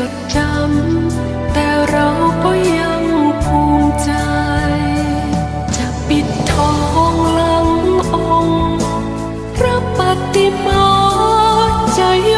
จดจำ แต่เราก็ยังภูมิใจ จะปิดทองหลังองค์พระปฏิมาจะย